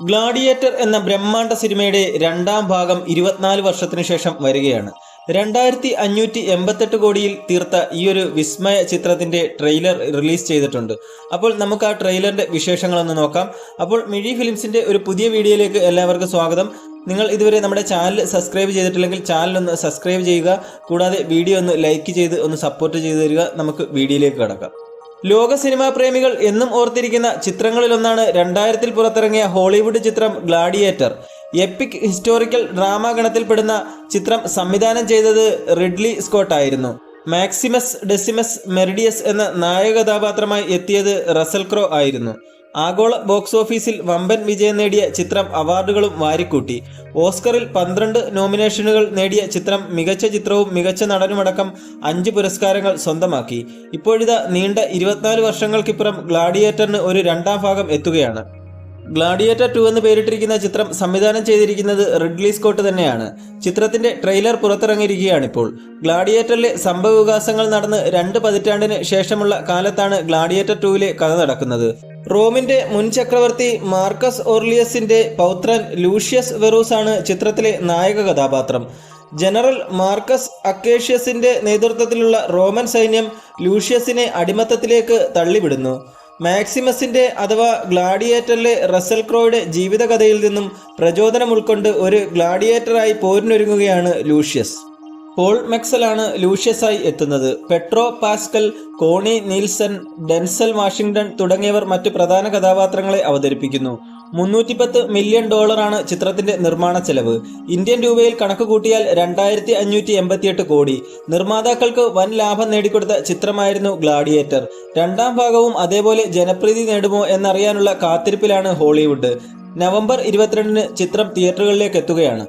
Gladiator എന്ന ബ്രഹ്മാണ്ഡ സിനിമയുടെ രണ്ടാം ഭാഗം ഇരുപത്തിനാല് വർഷത്തിനു ശേഷം വരികയാണ്. രണ്ടായിരത്തി അഞ്ഞൂറ്റി എൺപത്തെട്ട് കോടിയിൽ തീർത്ത ഈ ഒരു വിസ്മയ ചിത്രത്തിന്റെ ട്രെയിലർ റിലീസ് ചെയ്തിട്ടുണ്ട്. അപ്പോൾ നമുക്ക് ആ ട്രെയിലറിന്റെ വിശേഷങ്ങളൊന്ന് നോക്കാം. അപ്പോൾ മിഴി ഫിലിംസിന്റെ ഒരു പുതിയ വീഡിയോയിലേക്ക് എല്ലാവർക്കും സ്വാഗതം. നിങ്ങൾ ഇതുവരെ നമ്മുടെ ചാനൽ സബ്സ്ക്രൈബ് ചെയ്തിട്ടില്ലെങ്കിൽ ചാനൽ ഒന്ന് സബ്സ്ക്രൈബ് ചെയ്യുക. കൂടാതെ വീഡിയോ ഒന്ന് ലൈക്ക് ചെയ്ത് ഒന്ന് സപ്പോർട്ട് ചെയ്തു തരിക. നമുക്ക് വീഡിയോയിലേക്ക് കടക്കാം. ലോക സിനിമാ പ്രേമികൾ എന്നും ഓർത്തിരിക്കുന്ന ചിത്രങ്ങളിലൊന്നാണ് രണ്ടായിരത്തിൽ പുറത്തിറങ്ങിയ ഹോളിവുഡ് ചിത്രം ഗ്ലാഡിയേറ്റർ. എപ്പിക് ഹിസ്റ്റോറിക്കൽ ഡ്രാമ ഗണത്തിൽപ്പെടുന്ന ചിത്രം സംവിധാനം ചെയ്തത് റിഡ്ലി സ്കോട്ടായിരുന്നു മാക്സിമസ് ഡെസിമസ് മെറിഡിയസ് എന്ന നായക കഥാപാത്രമായി എത്തിയത് റസൽ ക്രോ ആയിരുന്നു. ആഗോള ബോക്സ് ഓഫീസിൽ വമ്പൻ വിജയം നേടിയ ചിത്രം അവാർഡുകളും വാരിക്കൂട്ടി. ഓസ്കറിൽ പന്ത്രണ്ട് നോമിനേഷനുകൾ നേടിയ ചിത്രം മികച്ച ചിത്രവും മികച്ച നടനുമടക്കം അഞ്ച് പുരസ്കാരങ്ങൾ സ്വന്തമാക്കി. ഇപ്പോഴിതാ നീണ്ട ഇരുപത്തിനാല് വർഷങ്ങൾക്കിപ്പുറം ഗ്ലാഡിയേറ്ററിന് ഒരു രണ്ടാം ഭാഗം എത്തുകയാണ്. ഗ്ലാഡിയേറ്റർ ടു എന്ന് പേരിട്ടിരിക്കുന്ന ചിത്രം സംവിധാനം ചെയ്തിരിക്കുന്നത് റിഡ്ലി സ്കോട്ട് തന്നെയാണ്. ചിത്രത്തിന്റെ ട്രെയിലർ പുറത്തിറങ്ങിയിരിക്കുകയാണിപ്പോൾ. ഗ്ലാഡിയേറ്ററിലെ സംഭവവികാസങ്ങൾ നടന്ന് രണ്ട് പതിറ്റാണ്ടിന് ശേഷമുള്ള കാലത്താണ് ഗ്ലാഡിയേറ്റർ ടുവിലെ കഥ നടക്കുന്നത്. റോമിന്റെ മുൻ ചക്രവർത്തി മാർക്കസ് ഓർലിയസിന്റെ പൗത്രൻ ലൂഷ്യസ് വെറൂസ് ആണ് ചിത്രത്തിലെ നായക കഥാപാത്രം. ജനറൽ മാർക്കസ് അക്കേഷ്യസിന്റെ നേതൃത്വത്തിലുള്ള റോമൻ സൈന്യം ലൂഷ്യസിനെ അടിമത്തത്തിലേക്ക് തള്ളിവിടുന്നു. മാക്സിമസിന്റെ അഥവാ ഗ്ലാഡിയേറ്ററിലെ റസൽ ക്രോയുടെ ജീവിതകഥയിൽ നിന്നും പ്രചോദനം ഉൾക്കൊണ്ട് ഒരു ഗ്ലാഡിയേറ്ററായി പോരിനൊരുങ്ങുകയാണ് ലൂഷ്യസ്. പോൾ മെക്സലാണ് ലൂഷ്യസായി എത്തുന്നത്. Pedro Pascal Connie Nielsen Denzel Washington തുടങ്ങിയവർ മറ്റു പ്രധാന കഥാപാത്രങ്ങളെ അവതരിപ്പിക്കുന്നു. മുന്നൂറ്റിപ്പത്ത് മില്യൺ ഡോളറാണ് ചിത്രത്തിന്റെ നിർമ്മാണ ചെലവ്. ഇന്ത്യൻ രൂപയിൽ കണക്ക് കൂട്ടിയാൽ രണ്ടായിരത്തി അഞ്ഞൂറ്റി എൺപത്തിയെട്ട് കോടി. നിർമ്മാതാക്കൾക്ക് വൻ ലാഭം നേടിക്കൊടുത്ത ചിത്രമായിരുന്നു ഗ്ലാഡിയേറ്റർ. രണ്ടാം ഭാഗവും അതേപോലെ ജനപ്രീതി നേടുമോ എന്നറിയാനുള്ള കാത്തിരിപ്പിലാണ് ഹോളിവുഡ്. നവംബർ ഇരുപത്തിരണ്ടിന് ചിത്രം തിയേറ്ററുകളിലേക്ക് എത്തുകയാണ്.